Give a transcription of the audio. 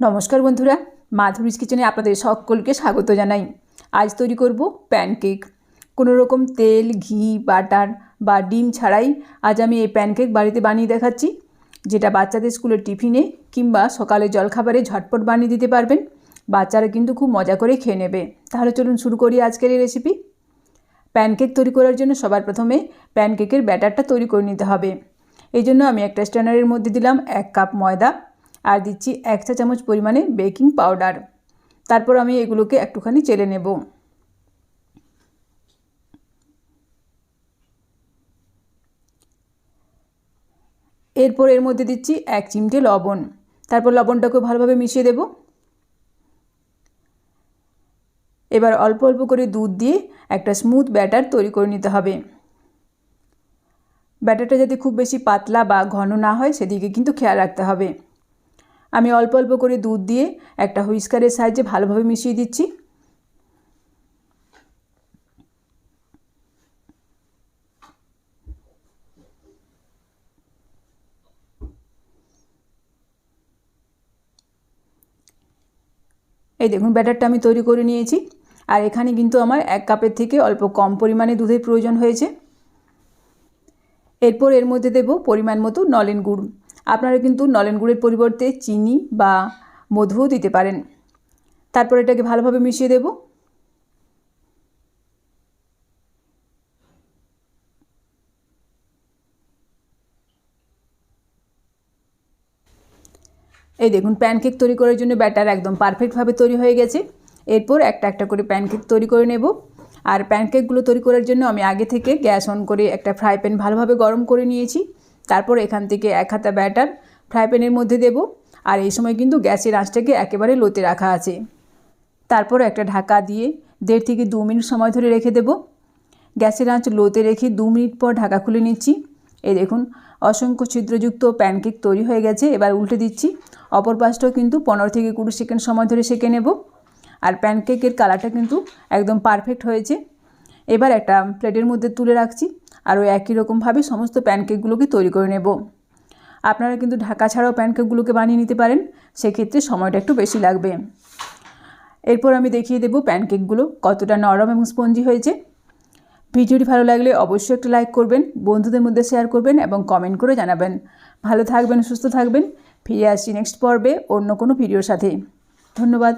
নমস্কার বন্ধুরা, মাধুরীজ কিচেনে আপনাদের সকলকে স্বাগত জানাই। আজ তৈরি করব প্যানকেক। কোনো রকম তেল, ঘি, বাটার বা ডিম ছাড়াই আজ আমি এই প্যানকেক বাড়িতে বানিয়ে দেখাচ্ছি, যেটা বাচ্চাদের স্কুলের টিফিনে কিংবা সকালে জলখাবারে ঝটপট বানিয়ে দিতে পারবেন। বাচ্চারা কিন্তু খুব মজা করে খেয়ে নেবে। তাহলে চলুন শুরু করি আজকের এই রেসিপি প্যানকেক তৈরি করার জন্য সবার প্রথমে প্যানকেকের ব্যাটারটা তৈরি করে নিতে হবে। এই জন্য আমি একটা স্ট্যান্ডারের মধ্যে দিলাম এক কাপ ময়দা আর দিচ্ছি এক চা চামচ পরিমাণে বেকিং পাউডার। তারপর আমি এগুলোকে একটুখানি চেলে নেব। এরপর এর মধ্যে দিচ্ছি এক চিমটে লবণ। তারপর লবণটাকে ভালোভাবে মিশিয়ে দেব। এবার অল্প অল্প করে দুধ দিয়ে একটা স্মুথ ব্যাটার তৈরি করে নিতে হবে। ব্যাটারটা যাতে খুব বেশি পাতলা বা ঘন না হয়, সেদিকে কিন্তু খেয়াল রাখতে হবে। আমি অল্প অল্প করে দুধ দিয়ে একটা হুইস্কারের সাহায্যে ভালোভাবে মিশিয়ে দিচ্ছি। এই দেখুন, ব্যাটারটা আমি তৈরি করে নিয়েছি। আর এখানে কিন্তু আমার এক কাপের থেকে অল্প কম পরিমাণে দুধের প্রয়োজন হয়েছে। এরপর এর মধ্যে দেব পরিমাণ মতো নলেন গুড়। আপনারা কিন্তু নলেন গুড়ের পরিবর্তে চিনি বা মধুও দিতে পারেন। তারপর এটাকে ভালোভাবে মিশিয়ে দেব। এই দেখুন, প্যানকেক তৈরি করার জন্য ব্যাটার একদম পারফেক্টভাবে তৈরি হয়ে গেছে। এরপর একটা একটা করে প্যানকেক তৈরি করে নেব। আর প্যানকেকগুলো তৈরি করার জন্য আমি আগে থেকে গ্যাস অন করে একটা ফ্রাই প্যান ভালোভাবে গরম করে নিয়েছি। তারপর এখান থেকে এক হাতা ব্যাটার ফ্রাই প্যানের মধ্যে দেব। আর এই সময় কিন্তু গ্যাসের আঁচটাকে একেবারে লোতে রাখা আছে। তারপর একটা ঢাকা দিয়ে দেড় থেকে দু মিনিট সময় ধরে রেখে দেব। গ্যাসের আঁচ লোতে রেখে দু মিনিট পর ঢাকা খুলে নিচ্ছি। এই দেখুন, অসংখ্য ছিদ্রযুক্ত প্যানকেক তৈরি হয়ে গেছে। এবার উল্টে দিচ্ছি। অপর পাশটাও কিন্তু পনেরো থেকে কুড়ি সেকেন্ড সময় ধরে সেঁকে নেব। আর প্যানকেকের কালারটা কিন্তু একদম পারফেক্ট হয়েছে। এবার একটা প্লেটের মধ্যে তুলে রাখছি। আর ওই একই রকমভাবে সমস্ত প্যানকেকগুলোকে তৈরি করে নেব। আপনারা কিন্তু ঢাকা ছাড়াও প্যানকেকগুলোকে বানিয়ে নিতে পারেন, সেক্ষেত্রে সময়টা একটু বেশি লাগবে। এরপর আমি দেখিয়ে দেবো প্যানকেকগুলো কতটা নরম এবং স্পঞ্জি হয়েছে। ভিডিওটি ভালো লাগলে অবশ্যই একটা লাইক করবেন, বন্ধুদের মধ্যে শেয়ার করবেন এবং কমেন্ট করে জানাবেন। ভালো থাকবেন, সুস্থ থাকবেন, ফিরে আসছি নেক্সট পর্বে অন্য কোনো ভিডিওর সাথে। ধন্যবাদ।